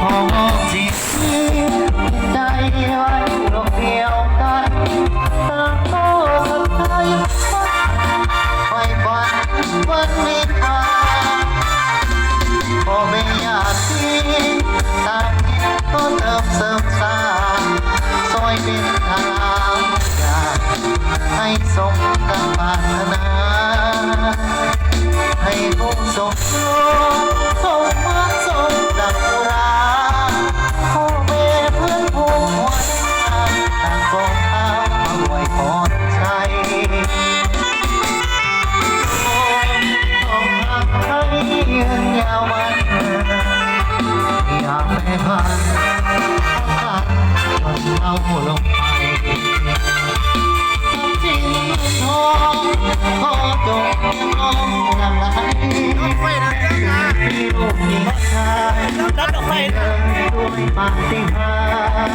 ของจิตใจไว้ดวงเดียวกันต่างโลกไทยไฟฝันวันนี้ทางพอไม่อยากที่ต่างก็เติมเสริมสร้างซอยเป็นทางอยากให้สมกับปรารถนา hay vô sống จงมองลำไหลรถไฟเจ้ามามีลูกไฟเดินด้วยปาฏิหาริ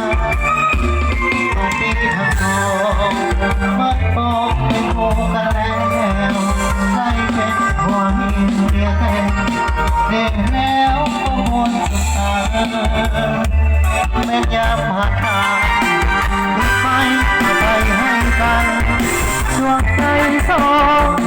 ย์ต้องมีทั้งทองมัดปอกเป็นโคกันแล้วไล่เป็นหัวหินเรียกเด็กแล้วก็มนสุดตาแม่ยามหาทางไปไปให้กันช่วงใจสอง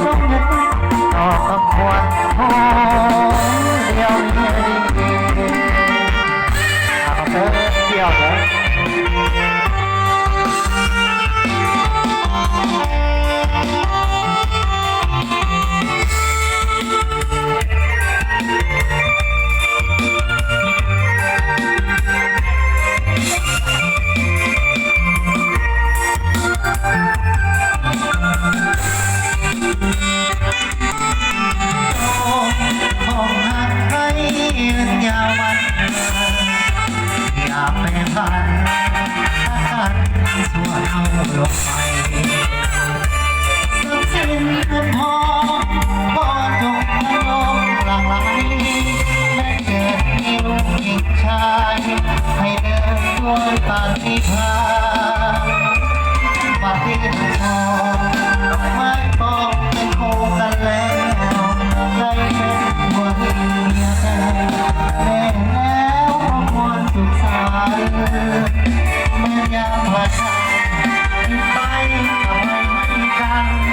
ากไปพันถ้ากันส่วนเอาลงไปสักสิ้นเงินทองก็จงให้ลงหลากหลและเกิดมีลูกหญิงชาย ให้เดินด้วยปาฏิหาริย์ปาฏิหาริย์ มันยังผ่านไปทำไมไม่กัน